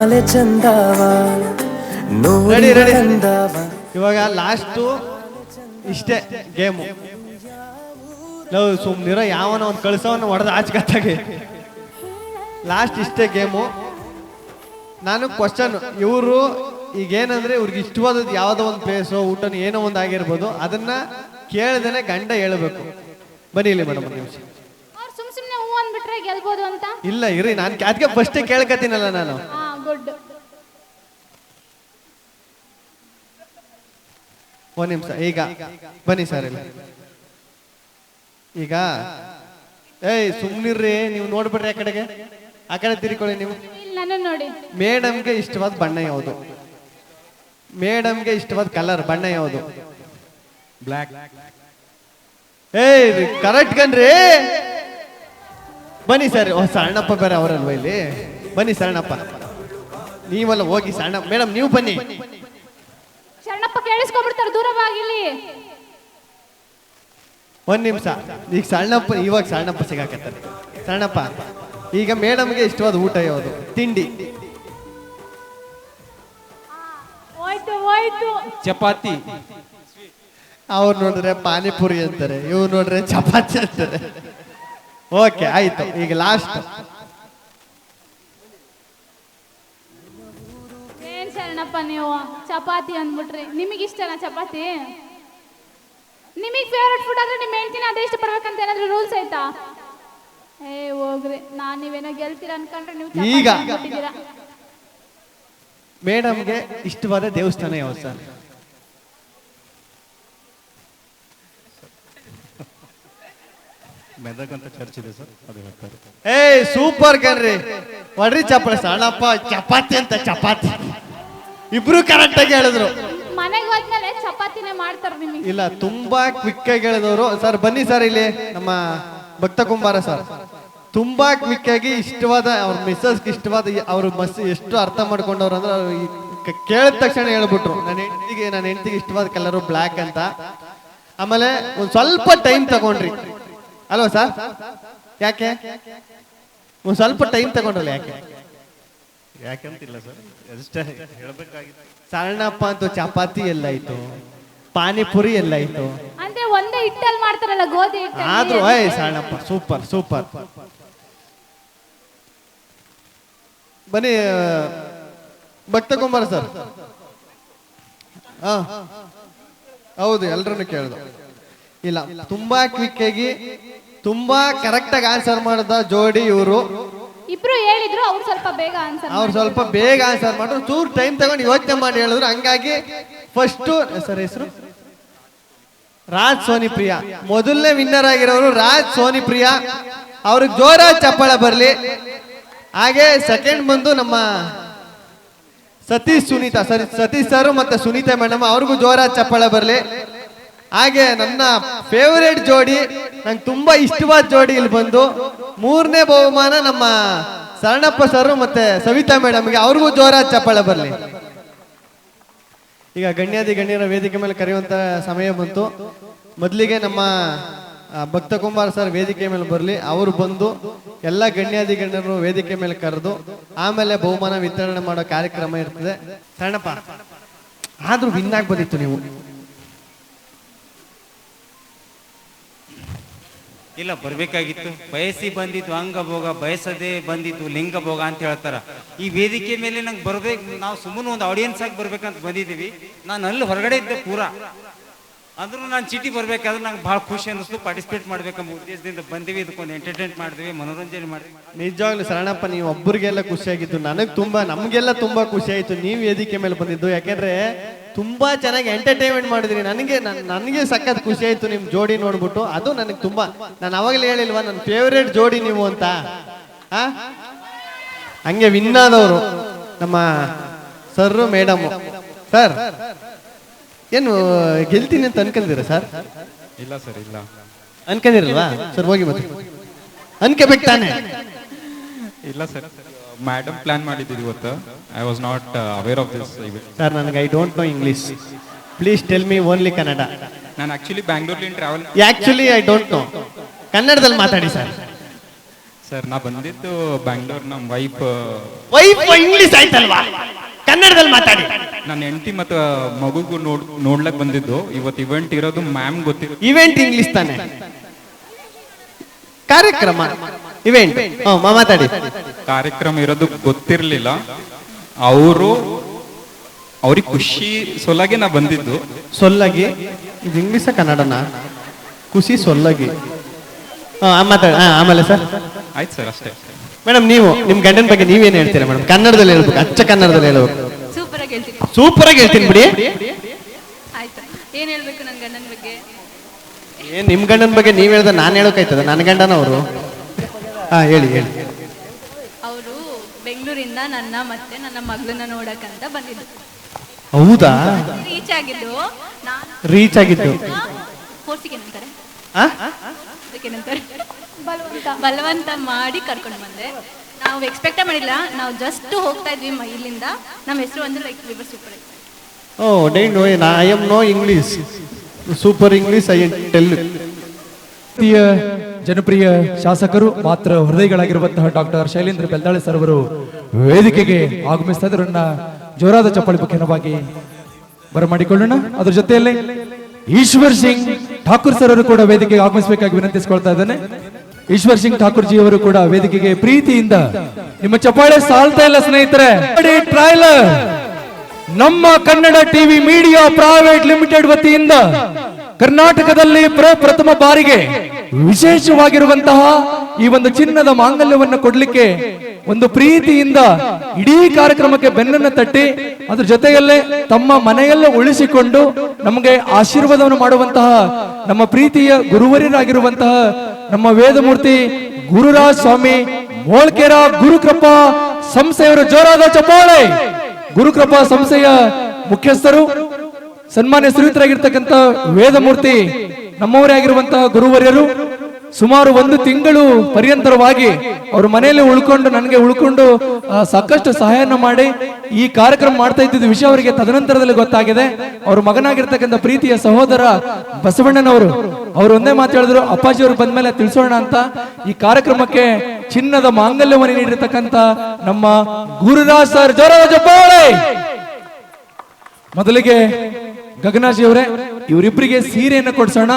ಅಲೆ ಚಂದವ ರೆಡಿ. ಇವಾಗ ಲಾಸ್ಟು ಇಷ್ಟೇ ಗೇಮು ನಾವು ಸುಮ್ಮನಿರೋ ಯಾವನ ಒಂದು ಕಳಿಸೋನ ಹೊಡೆದು ಆಚ್ಕತ್ತಾಗೆ ಲಾಸ್ಟ್ ಇಷ್ಟೇ ಗೇಮು ನಾನು ಕ್ವಶನ್ ಇವರು ಈಗೇನಂದ್ರೆ ಇವ್ರಿಗೆ ಇಷ್ಟವಾದದ್ದು ಯಾವುದೋ ಒಂದು ಪ್ಲೇಸು ಊಟನ ಏನೋ ಒಂದು ಆಗಿರ್ಬೋದು. ಅದನ್ನ ಕೇಳ್ದೇನೆ ಗಂಡ ಹೇಳಬೇಕು. ಬನ್ನಿ ಇಲ್ಲಿ ಮೇಡಮ್ ಒಂದು ನಿಮಿಷ. ಅವ್ರು ಸುಮ್ ಸುಮ್ನೆ ಹೂ ಅಂದ್ಬಿಟ್ರೆ ಗೆಲ್ಬೋದು ಅಂತ? ಇಲ್ಲ ಇರಿ ನಾನು ಅದಕ್ಕೆ ಫಸ್ಟೇ ಕೇಳ್ಕತ್ತೀನಲ್ಲ ನಾನು. ಒಂದ್ ನಿಮಿಷ ಈಗ ಬನ್ನಿ ಸರ್ ಇಲ್ಲ. ಈಗ ಏಯ್ ಸುಮ್ನಿರ್ರಿ ನೀವು ನೋಡ್ಬಿಡ್ರಿ ಆ ಕಡೆಗೆ. ಆ ಕಡೆ ತಿರ್ಕೊಳ್ಳಿ ನೀವು. ನೋಡಿ. ಮೇಡಮ್ಗೆ ಇಷ್ಟವಾದ ಬಣ್ಣ ಯಾವುದು? ಮೇಡಮ್ಗೆ ಇಷ್ಟವಾದ ಕಲರ್ ಬಣ್ಣ ಯಾವುದು? ಬ್ಲಾಕ್ ಏಯ್ ಕರೆಕ್ಟ್ ಕಣ್ರಿ ಬನ್ನಿ ಸರ್ ಸರಣಪ್ಪ ಸಣ್ಣಪ್ಪ ಬೇರೆ ಅವರಲ್ವ ಇಲ್ಲಿ? ಬನ್ನಿ ಸಣ್ಣಪ್ಪ. ನೀವಲ್ಲ ಹೋಗಿ ಸಣ್ಣ ಮೇಡಮ್ ನೀವು ಬನ್ನಿ. ಶರಣಪ್ಪ ಕೇಳಿಸ್ಕೊಂಡ್ಬಿಡ್ತಾರೆ ದೂರ ಬಾಗಿಲಿ ಒಂದ್ ನಿಮಿಷ. ಈಗ ಸಣ್ಣಪ್ಪ ಇವಾಗ ಸಣ್ಣಪ್ಪ ಸಿಗಾಕತ್ತಾರೆ. ಸಣ್ಣಪ್ಪ ಈಗ ಮೇಡಮ್ಗೆ ಇಷ್ಟವಾದ ಊಟ ಯಾವುದು? ತಿಂಡಿ. ಹೋಯ್ತು ಹೋಯ್ತು. ಚಪಾತಿ. ಅವ್ರು ನೋಡ್ರೆ ಪಾನಿಪುರಿ ಅಂತಾರೆ ಇವ್ರು ನೋಡ್ರೆ ಚಪಾತಿ ಅಂತಾರೆ. ಓಕೆ ಆಯ್ತು. ಈಗ ಲಾಸ್ಟ್ ಏನ್ ಶರಣಪ್ಪ ನೀವು ಚಪಾತಿ ಅಂದ್ಬಿಟ್ರಿ. ನಿಮಗೆ ಇಷ್ಟನಾ ಚಪಾತಿ? ನಿಮಗೆ ಫೇವ್ರೆಟ್ ಫುಡ್ ಆದ್ರೆ ನಿಮ್ಮ ಹೆಂಡ್ತಿನ ಅದೇ ಇಷ್ಟ ಪಡ್ಬೇಕಂತ ಏನಾದ್ರು ರೂಲ್ಸ್ ಆಯ್ತಾ? ಏ ಹೋಗ್ರಿ. ನಾನ್ ನೀವೇನೋ ಗೆಲ್ತೀರ ಅನ್ಕೊಂಡ್ರೆ ನೀವು ಚಪಾತಿ ಈಗ. ಅಂದ್ಬಿಟ್ಟಿದ್ದೀರಾ. ಮೇಡಮ್ಗೆ ಇಷ್ಟವಾದ ದೇವಸ್ಥಾನ ಯಾವ್ದು ಸರ್? ಮೆದಕ್ ಅಂತ ಚರ್ಚ್ ಇದೆ ಸರ್ ಅದು ಹೇಳ್ತಾರೆ. ಏ ಸೂಪರ್ ಕಣ್ರಿ. ಹೊಡ್ರಿ ಚಪ್ಪಳೆ ಸಣ್ಣಪ್ಪ ಚಪಾತಿ ಅಂತ ಚಪಾತಿ. ಇಬ್ರು ಕರೆಕ್ಟ್ ಆಗಿ ಹೇಳಿದ್ರು. ಮನೆಗೆ ಹೋದ್ಮೇಲೆ ಚಪಾತಿನೇ ಮಾಡ್ತಾರೆ ನಿಮಗೆ. ಇಲ್ಲ ತುಂಬಾ ಕ್ವಿಕ್ ಆಗಿ ಹೇಳಿದವರು. ಸರ್ ಬನ್ನಿ ಸರ್ ಇಲ್ಲಿ ನಮ್ಮ ಭಕ್ತ ಕುಂಬಾರ ಸರ್. ತುಂಬಾ ಕ್ವಿಕ್ ಆಗಿ ಇಷ್ಟವಾದ ಅವ್ರ ಮಿಸ್ಸಸ್ ಇಷ್ಟವಾದ ಅವರು ಮಸ್ ಎಷ್ಟು ಅರ್ಥ ಮಾಡ್ಕೊಂಡವ್ರು ಅಂದ್ರೆ ಅವ್ರು ಕೇಳಿದ ತಕ್ಷಣ ಹೇಳ್ಬಿಟ್ರು. ನನ್ನ ಹೆಂಡತಿಗೆ ನನ್ನ ಹೆಂಡತಿಗೆ ಇಷ್ಟವಾದ ಕಲರು ಬ್ಲ್ಯಾಕ್ ಅಂತ. ಆಮೇಲೆ ಒಂದ್ ಸ್ವಲ್ಪ ಟೈಮ್ ತಗೊಂಡ್ರಿ. ಅಲ್ವಾ ಸರ್? ಯಾಕೆ? ಒಂದ್ ಸ್ವಲ್ಪ ಟೈಮ್ ತಗೊಂಡ್ರಲ್ಲ ಯಾಕೆ? ಯಾಕಂತಿಲ್ಲ ಸರ್ ಅಷ್ಟೇ ಹೇಳಬೇಕಾಗಿತ್ತು. ಸಣ್ಣಪ್ಪ ಅಂತೂ ಚಪಾತಿ ಎಲ್ಲಾಯ್ತು ಪಾನಿಪುರಿ ಎಲ್ಲಾಯ್ತು ಅಂದ್ರೆ ಒಂದೇ ಹಿಟ್ಟಲ್ಲಿ ಮಾಡ್ತಾರಲ್ಲ ಗೋಧಿ ಹಿಟ್ಟಲ್ಲಿ. ಆದ್ರೂ ಏಯ್ ಸಣ್ಣಪ್ಪ ಸೂಪರ್ ಸೂಪರ್. ಬನ್ನಿ ಆ, ಭಕ್ತ ಕುಮಾರ್ ಸರ್ ಹಾ ಹೌದು ಎಲ್ರನ್ನು ಕೇಳ್ದು. ಇಲ್ಲ ತುಂಬಾ ಕ್ವಿಕ್ ಆಗಿ ತುಂಬಾ ಕರೆಕ್ಟ್ ಆಗಿ ಆನ್ಸರ್ ಮಾಡಿದ ಜೋಡಿ ಇವರು. ಇಬ್ರು ಹೇಳಿದ್ರು ಅವ್ರು ಸ್ವಲ್ಪ ಬೇಗ ಆನ್ಸರ್ ಅವ್ರು ಸ್ವಲ್ಪ ಬೇಗ ಆನ್ಸರ್ ಮಾಡಿದ್ರು ಚೂರ್ ಟೈಮ್ ತಗೊಂಡು ಯೋಚನೆ ಮಾಡಿ ಹೇಳಿದ್ರು. ಹಂಗಾಗಿ ಫಸ್ಟ್ ಸರ್ ಹೆಸರು? ರಾಜ್ ಸೋನಿ ಪ್ರಿಯಾ ಮೊದಲನೇ ವಿನ್ನರ್ ಆಗಿರೋರು ರಾಜ್ ಸೋನಿ ಪ್ರಿಯಾ ಅವ್ರಿಗೆ ಜೋರ ಚಪ್ಪಾಳ ಬರಲಿ. ಹಾಗೆ ಸೆಕೆಂಡ್ ಬಂದು ನಮ್ಮ ಸತೀಶ್ ಸುನೀತಾ. ಸರಿ ಸತೀಶ್ ಸರ್ ಮತ್ತೆ ಸುನೀತಾ ಮೇಡಮ್ ಅವ್ರಿಗೂ ಜೋರ ಚಪ್ಪಾಳೆ ಬರ್ಲಿ. ಹಾಗೆ ನನ್ನ ಫೇವರೇಟ್ ಜೋಡಿ, ನಂಗೆ ತುಂಬಾ ಇಷ್ಟವಾದ ಜೋಡಿ ಇಲ್ಲಿ ಬಂದು ಮೂರನೇ ಬಹುಮಾನ ನಮ್ಮ ಶರಣಪ್ಪ ಸರ್ ಮತ್ತೆ ಸವಿತಾ ಮೇಡಮ್ಗೆ ಅವ್ರಿಗೂ ಜೋರ ಚಪ್ಪಾಳೆ ಬರಲಿ. ಈಗ ಗಣ್ಯಾದಿ ಗಣ್ಯರ ವೇದಿಕೆ ಮೇಲೆ ಕರೆಯುವಂತ ಸಮಯ ಬಂತು. ಮೊದಲಿಗೆ ನಮ್ಮ ಭಕ್ತ ಕುಮಾರ್ ಸರ್ ವೇದಿಕೆ ಮೇಲೆ ಬರಲಿ. ಅವರು ಬಂದು ಎಲ್ಲ ಗಣ್ಯಾದಿ ಗಣ್ಯರು ವೇದಿಕೆ ಮೇಲೆ ಕರೆದು ಆಮೇಲೆ ಬಹುಮಾನ ವಿತರಣೆ ಮಾಡೋ ಕಾರ್ಯಕ್ರಮ ಇರ್ತದೆ. ಸಣ್ಣಪ್ಪ ಆದ್ರೂ ವಿನ್ ಆಗ್ಬೋದಿತ್ತು ನೀವು. ಇಲ್ಲ, ಬರ್ಬೇಕಾಗಿತ್ತು. ಬಯಸಿ ಬಂದಿದ್ದು ಅಂಗಭೋಗ, ಬಯಸದೆ ಬಂದಿದ್ದು ಲಿಂಗಭೋಗ ಅಂತ ಹೇಳ್ತಾರ. ಈ ವೇದಿಕೆ ಮೇಲೆ ನಂಗೆ ಬರ್ಬೇಕು, ನಾವು ಸುಮ್ಮನೆ ಒಂದು ಆಡಿಯನ್ಸ್ ಆಗಿ ಬರ್ಬೇಕಂತ ಬಂದಿದ್ದೀವಿ. ನಾನು ಅಲ್ಲಿ ಹೊರಗಡೆ ಇದ್ದೆ ಪೂರಾ. ಅಂದ್ರೂ ನಾನು ಚೀಟಿ ಬರ್ಬೇಕಾದ್ರೆ ನಂಗೆ ಭಾಳ ಖುಷಿ ಅನ್ನಿಸ್ತು. ಪಾರ್ಟಿಸಿಪೇಟ್ ಮಾಡ್ಬೇಕಂಬ ಉದ್ದೇಶದಿಂದ ಬಂದಿವಿ, ಇದಕ್ಕೊಂದು ಎಂಟರ್ಟೈನ್ ಮಾಡಿದ್ವಿ, ಮನೋರಂಜನೆ ಮಾಡಿ ನಿಜವಾಗ್ಲೂ ಶರಣಪ್ಪ, ನೀವು ಒಬ್ಬರಿಗೆಲ್ಲ ಖುಷಿಯಾಗಿದ್ದು, ನನಗೆ ತುಂಬಾ, ನಮಗೆಲ್ಲ ತುಂಬಾ ಖುಷಿ ಆಯ್ತು. ನೀವು ವೇದಿಕೆ ಮೇಲೆ ಬಂದಿದ್ದು. ಯಾಕೆಂದ್ರೆ ತುಂಬಾ ಚೆನ್ನಾಗಿ ಎಂಟರ್ಟೈನ್ಮೆಂಟ್ ಮಾಡಿದ್ರಿ. ನನಗೆ ನನಗೆ ಸಖತ್ ಖುಷಿ ಆಯ್ತು ನಿಮ್ ಜೋಡಿ ನೋಡ್ಬಿಟ್ಟು. ಅದು ನನಗೆ ತುಂಬಾ ನಾನು ಅವಾಗಲೇ ಹೇಳಿಲ್ವಾ ನನ್ನ ಫೇವ್ರೇಟ್ ಜೋಡಿ ನೀವು ಅಂತ? ಹಂಗೆ ವಿನ್ ಆದವರು ನಮ್ಮ ಸರ್ ಮೇಡಮ್. ಸರ್ ಏನು ಗೆಲ್ತೀನಿ ಅಂತ ಅನ್ಕೊಂಡಿರ ಸರ್? ಇಲ್ಲ ಸರ್ ಇಲ್ಲ. ಅನ್ಕೊಂಡಿರಲ್ವಾ ಸರ್ ಹೋಗಿ ಮತ್ತೆ. ಅನ್ಕೋಬೇಕು ತಾನೆ? ಇಲ್ಲ ಸರ್. ಮೇಡಮ್ ಪ್ಲಾನ್ ಮಾಡಿದ್ದೀರಿ ಇವತ್ತು? I was not aware of this sir ನನಗೆ I don't know English please tell me only Kannada ನಾನು actually ಬ್ಯಾಂಗ್ಳೂರ್ಲಿ travel actually I don't know ಕನ್ನಡದಲ್ಲಿ ಮಾತಾಡಿ ಸರ್ ಸರ್ ನಾ ಬಂದಿದ್ದು ಬ್ಯಾಂಗ್ಳೂರ್ ನಮ್ಮ ವೈಫ್ ವೈಫ್ ಇಂಗ್ಲಿಷ್ ಆಯ್ತಲ್ವಾ? ಕನ್ನಡದಲ್ಲಿ ಮಾತಾಡಿ. ನನ್ನ ಹೆಂಡತಿ ಮತ್ತು ಮಗುಗೂ ನೋಡ್ ನೋಡ್ಲಕ್ ಬಂದಿದ್ದು. ಇವತ್ತು ಇವೆಂಟ್ ಇರೋದು ಮ್ಯಾಮ್ ಗೊತ್ತಿರೋ ಇವೆಂಟ್ ಇಂಗ್ಲಿಷ್ ತಾನೆ. ಕಾರ್ಯಕ್ರಮ. ಇವೆಂಟ್ ಮಾತಾಡಿ. ಕಾರ್ಯಕ್ರಮ ಇರೋದು ಗೊತ್ತಿರಲಿಲ್ಲ. ಅವರು ಅವ್ರಿಗೆ ಖುಷಿ ಸೊಲ್ಲಾಗಿ ನಾ ಬಂದಿದ್ದು. ಸೊಲ್ಲಾಗಿ? ಇದು ಇಂಗ್ಲಿಷ ಕನ್ನಡನ? ಖುಷಿ ಸೊಲ್ಲಾಗಿ. ಹಾ ಮಾತಾಡಿ. ಹಾ ಆಮೇಲೆ ಸರ್ ಆಯ್ತು ಸರ್ ಅಷ್ಟೇ. ಮೇಡಮ್ ನೀವು ನಿಮ್ ಗಂಡನ ಬಗ್ಗೆ ನೀವೇನು ಹೇಳ್ತೀರಾ ಮೇಡಮ್? ಕನ್ನಡದಲ್ಲಿ ಹೇಳ್ಬೇಕು ಅಚ್ಚ ಕನ್ನಡದಲ್ಲಿ ಹೇಳ್ಬೇಕು. ಸೂಪರ್ ಆಗಿ ಹೇಳ್ತೀನಿ. ಸೂಪರ್ ಆಗಿ ಹೇಳ್ತೀನಿ ಬಿಡಿ. ಆಯ್ತು. ಏನ್ ಹೇಳ್ಬೇಕು ಗಂಡನ ಬಗ್ಗೆ? ಏನ್ ನಿಮ್ ಗಂಡನ ಬಗ್ಗೆ ನೀವ್ ಹೇಳ್ದ ನಾನು ಹೇಳೋಕಾಯ್ತದ? ನನ್ನ ಗಂಡನ ಅವರು? ಹಾ ಹೇಳಿ ಹೇಳಿ. ಅವರು ಬೆಂಗಳೂರಿಂದ ನನ್ನ ಮತ್ತೆ ನನ್ನ ಮಗಳನ್ನ ನೋಡಕ್ಕಂತ ಬಂದಿದ್ದು. ಹೌದಾ? ರೀಚ್ ಆಗಿದ್ದು ನಾನು ರೀಚ್ ಆಗಿದ್ದು. ಫೋರ್ಸಿಗೆ ಆ? ಬಲವಂತ ಬಲವಂತ ಮಾಡಿ ಕರ್ಕೊಂಡು ಬಂದೆ. ನಾವು ಎಕ್ಸ್ಪೆಕ್ಟ್ ಮಾಡಿಲ್ಲ ನಾವು ಜಸ್ಟ್ ಹೋಗ್ತಾ ಇದ್ವಿ ಮ- ಇಲ್ಲಿಂದ. ನಮ್ಮ ಹೆಸರು ಅಂದ್ರೆ like ವಿವರ್ super oh dye no I am no English super English I tell ಪ್ರಿಯ ಜನಪ್ರಿಯ ಶಾಸಕರು, ಮಾತ್ರ ಹೃದಯಗಳಾಗಿರುವಂತಹ ಡಾಕ್ಟರ್ ಶೈಲೇಂದ್ರ ಬೆಲ್ದಾಳೆ ಸರ್ ಅವರು ವೇದಿಕೆಗೆ ಆಗಮಿಸ್ತಾ ಜೋರಾದ ಚಪ್ಪಾಳಿ ಮುಖ್ಯವಾಗಿ ಬರಮಾಡಿಕೊಳ್ಳೋಣ. ಅದ್ರ ಜೊತೆಯಲ್ಲಿ ಈಶ್ವರ್ ಸಿಂಗ್ ಠಾಕೂರ್ ಸರ್ ಅವರು ಕೂಡ ವೇದಿಕೆಗೆ ಆಗಮಿಸಬೇಕಾಗಿ ವಿನಂತಿಸಿಕೊಳ್ತಾ ಇದ್ದಾನೆ. ಈಶ್ವರ್ ಸಿಂಗ್ ಠಾಕೂರ್ ಜಿ ಅವರು ಕೂಡ ವೇದಿಕೆಗೆ ಪ್ರೀತಿಯಿಂದ ನಿಮ್ಮ ಚಪ್ಪಾಳೆ ಸಾಲ್ತಾ ಇಲ್ಲ ಸ್ನೇಹಿತರೆ. ಟ್ರೈಲರ್. ನಮ್ಮ Kannada TV media private limited ವತಿಯಿಂದ ಕರ್ನಾಟಕದಲ್ಲಿ ಪ್ರಪ್ರಥಮ ಬಾರಿಗೆ ವಿಶೇಷವಾಗಿರುವಂತಹ ಈ ಒಂದು ಚಿನ್ನದ ಮಾಂಗಲ್ಯವನ್ನು ಕೊಡ್ಲಿಕ್ಕೆ ಒಂದು ಪ್ರೀತಿಯಿಂದ ಇಡೀ ಕಾರ್ಯಕ್ರಮಕ್ಕೆ ಬೆನ್ನನ್ನು ತಟ್ಟಿ, ಅದ್ರ ಜೊತೆಯಲ್ಲೇ ತಮ್ಮ ಮನೆಯಲ್ಲೇ ಉಳಿಸಿಕೊಂಡು ನಮಗೆ ಆಶೀರ್ವಾದವನ್ನು ಮಾಡುವಂತಹ ನಮ್ಮ ಪ್ರೀತಿಯ ಗುರುವರಿಯರಾಗಿರುವಂತಹ ನಮ್ಮ ವೇದಮೂರ್ತಿ ಗುರುರಾಜ್ ಸ್ವಾಮಿ ಮೋಳ್ಕೆರ ಗುರುಕೃಪ ಸಂಸ್ಥೆಯವರು ಜೋರಾದ ಚಪ್ಪಾಳೆ. ಗುರುಕೃಪ ಸಂಸ್ಥೆಯ ಮುಖ್ಯಸ್ಥರು, ಸನ್ಮಾನ್ಯ ಶ್ರೀಯುತರಾಗಿರ್ತಕ್ಕಂಥ ವೇದಮೂರ್ತಿ ನಮ್ಮವರೇ ಆಗಿರುವಂತಹ ಗುರುವರ್ಯರು ಸುಮಾರು ಒಂದು ತಿಂಗಳು ಪರ್ಯಂತರವಾಗಿ ಅವ್ರ ಮನೆಯಲ್ಲಿ ಉಳ್ಕೊಂಡು ನನಗೆ ಉಳ್ಕೊಂಡು ಸಾಕಷ್ಟು ಸಹಾಯನ ಮಾಡಿ ಈ ಕಾರ್ಯಕ್ರಮ ಮಾಡ್ತಾ ಇದ್ದಿದ್ದ ವಿಷಯ ಅವರಿಗೆ ತದನಂತರದಲ್ಲಿ ಗೊತ್ತಾಗಿದೆ. ಅವ್ರ ಮಗನಾಗಿರ್ತಕ್ಕಂಥ ಪ್ರೀತಿಯ ಸಹೋದರ ಬಸವಣ್ಣನವರು, ಅವ್ರು ಒಂದೇ ಮಾತು ಹೇಳಿದ್ರು, ಅಪ್ಪಾಜಿ ಅವರು ಬಂದ್ಮೇಲೆ ತಿಳಿಸೋಣ ಅಂತ. ಈ ಕಾರ್ಯಕ್ರಮಕ್ಕೆ ಚಿನ್ನದ ಮಾಂಗಲ್ಯವನ್ನು ನೀಡಿರ್ತಕ್ಕಂಥ ನಮ್ಮ ಗುರುರಾಜ್ ಸರ್ ಜೋರ ಮೊದಲಿಗೆ ಗಗನಾಜಿ ಅವರೇ ಇವರಿಬ್ಬರಿಗೆ ಸೀರೆಯನ್ನ ಕೊಡ್ಸೋಣ.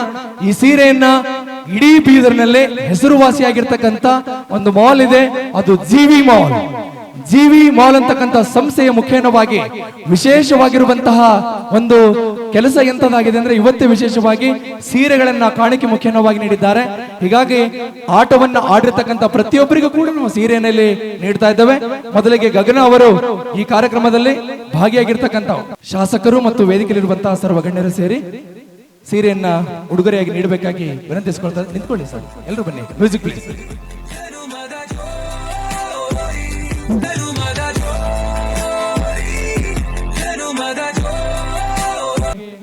ಈ ಸೀರೆಯನ್ನ ಇಡೀ ಬೀದರ್ನಲ್ಲೇ ಹೆಸರುವಾಸಿಯಾಗಿರ್ತಕ್ಕಂಥ ಒಂದು ಮಾಲ್ ಇದೆ. ಅದು ಜೀವಿ ಮಾಲ್. ಜೀವಿ ಮಾಲ್ ಅಂತಕ್ಕಂಥ ಸಂಸ್ಥೆಯ ಮುಖೇನವಾಗಿ ವಿಶೇಷವಾಗಿರುವಂತಹ ಒಂದು ಕೆಲಸ ಎಂತದಾಗಿದೆ ಅಂದ್ರೆ ಇವತ್ತೇ ವಿಶೇಷವಾಗಿ ಸೀರೆಗಳನ್ನ ಕಾಣಿಕೆ ಮುಖ್ಯವಾಗಿ ನೀಡಿದ್ದಾರೆ. ಹೀಗಾಗಿ ಆಟವನ್ನ ಆಡಿರ್ತಕ್ಕಂಥ ಪ್ರತಿಯೊಬ್ಬರಿಗೂ ಕೂಡ ನಾವು ಸೀರೆಯಲ್ಲಿ ನೀಡ್ತಾ ಇದ್ದೇವೆ. ಮೊದಲಿಗೆ ಗಗನ ಅವರು ಈ ಕಾರ್ಯಕ್ರಮದಲ್ಲಿ ಭಾಗಿಯಾಗಿರ್ತಕ್ಕಂಥ ಶಾಸಕರು ಮತ್ತು ವೇದಿಕೆಯಲ್ಲಿರುವಂತಹ ಸರ್ವ ಗಣ್ಯರು ಸೇರಿ ಸೀರೆಯನ್ನ ಉಡುಗೊರೆಯಾಗಿ ನೀಡಬೇಕಾಗಿ ವಿನಂತಿಸಿಕೊಳ್ತಾರೆ ನಿಂತ್ಕೊಳ್ಳಿ ಸರ್. ಎಲ್ಲರೂ ಬನ್ನಿ. ಮ್ಯೂಸಿಕ್ ಪ್ಲೀಸ್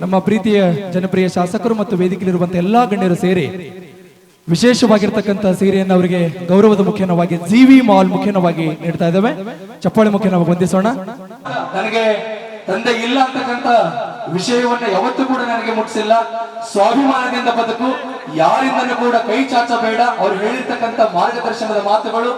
ನಮ್ಮ ಪ್ರೀತಿಯ ಜನಪ್ರಿಯ ಶಾಸಕರು ಮತ್ತು ವೇದಿಕೆಯಲ್ಲಿರುವಂತಹ ಎಲ್ಲಾ ಗಣ್ಯರು ಸೇರಿ ವಿಶೇಷವಾಗಿರ್ತಕ್ಕಂಥ ಸೀರೆಯನ್ನು ಅವರಿಗೆ ಗೌರವದ ಮುಖೇನವಾಗಿ ಜಿವಿ ಮಾಲ್ ಮುಖೇನವಾಗಿ ನೀಡ್ತಾ ಇದ್ದಾವೆ. ಚಪ್ಪಾಳೆ ಮುಖೇನವಾಗಿ ವಂದಿಸೋಣ. ನನಗೆ ತಂದೆ ಇಲ್ಲ ಅಂತಕ್ಕಂತ ವಿಷಯವನ್ನ ಯಾವತ್ತೂ ಕೂಡ ನನಗೆ ಮುಟ್ಟಿಸಿಲ್ಲ ಸ್ವಾಭಿಮಾನದಿಂದ ಬದುಕು. ಯಾರಿಂದನೂ ಕೂಡ ಕೈ ಚಾಚಬೇಡ. ಅವ್ರು ಹೇಳಿರ್ತಕ್ಕಂಥ ಮಾರ್ಗದರ್ಶನದ ಮಾತುಗಳು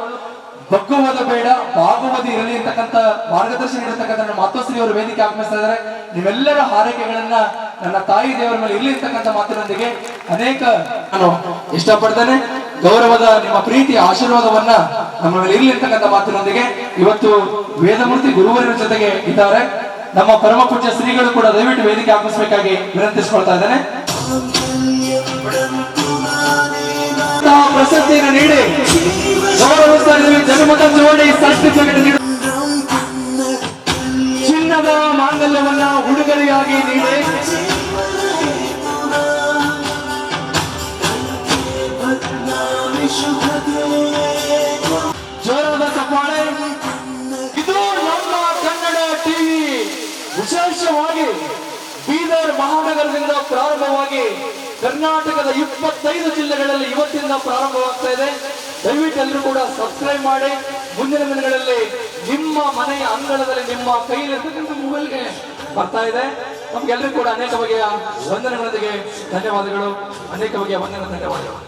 ಬಗ್ಗುವುದು ಬೇಡ ಬಾಗುವುದು ಇರಲಿ ಅಂತಕ್ಕಂಥ ಮಾರ್ಗದರ್ಶನ ಇರತಕ್ಕಂಥ ನನ್ನ ಮಾತೋಶ್ರೀ ಅವರು ವೇದಿಕೆ ಆಗಮಿಸ್ತಾ ಇದ್ದಾರೆ ನೀವೆಲ್ಲರ ಹಾರೈಕೆಗಳನ್ನ ನನ್ನ ತಾಯಿ ದೇವರ ಮೇಲೆ ಇರಲಿ ಅಂತಕ್ಕಂಥ ಮಾತಿನೊಂದಿಗೆ ಅನೇಕ ನಾನು ಇಷ್ಟಪಡ್ತೇನೆ. ಗೌರವದ ನಿಮ್ಮ ಪ್ರೀತಿ ಆಶೀರ್ವಾದವನ್ನ ನಮ್ಮ ಮೇಲೆ ಇರಲಿ ಅಂತಕ್ಕಂಥ ಮಾತಿನೊಂದಿಗೆ ಇವತ್ತು ವೇದಮೂರ್ತಿ ಗುರುವರಿನ ಜೊತೆಗೆ ಇದ್ದಾರೆ. ನಮ್ಮ ಪರಮ ಪೂಜ್ಯ ಶ್ರೀಗಳು ಕೂಡ ದಯವಿಟ್ಟು ವೇದಿಕೆ ಆಗಮಿಸಬೇಕಾಗಿ ವಿನಂತಿಸ್ಕೊಳ್ತಾ ಇದ್ದೇನೆ. ಪ್ರಶಸ್ತಿಯನ್ನು ನೀಡಿ. ಇದ್ದೀವಿ ಜನಮತ ಜೋಡಿ ಸರ್ಟಿಫಿಕೇಟ್ ನೀಡಿ ಚಿನ್ನದ ಮಾಂಗಲ್ಯವನ್ನ ಉಡುಗೊರೆಯಾಗಿ ನೀಡಿ ಜೋರದ ಚಪ್ಪಾಳೆ ಇದು ನಮ್ಮ ಕನ್ನಡ ಟಿವಿ. ವಿಶೇಷವಾಗಿ ಬೀದರ್ ಮಹಾನಗರದಿಂದ ಪ್ರಾರಂಭವಾಗಿ ಕರ್ನಾಟಕದ ಇಪ್ಪತ್ತೈದು ಜಿಲ್ಲೆಗಳಲ್ಲಿ ಇವತ್ತಿಂದ ಪ್ರಾರಂಭವಾಗ್ತಾ ಇದೆ. ದಯವಿಟ್ಟು ಎಲ್ಲರೂ ಕೂಡ ಸಬ್ಸ್ಕ್ರೈಬ್ ಮಾಡಿ. ಮುಂದಿನ ದಿನಗಳಲ್ಲಿ ನಿಮ್ಮ ಮನೆಯ ಅಂಗಳದಲ್ಲಿ ನಿಮ್ಮ ಕೈಯಲ್ಲಿರ್ತಕ್ಕಂಥ ಮೊಬೈಲ್ಗೆ ಬರ್ತಾ ಇದೆ. ನಮ್ಗೆಲ್ಲರೂ ಕೂಡ ಅನೇಕ ಬಗೆಯ ವಂದನೆಗಳೊಂದಿಗೆ ಧನ್ಯವಾದಗಳು. ಅನೇಕ ಬಗೆಯ ವಂದನೆ ಧನ್ಯವಾದಗಳು.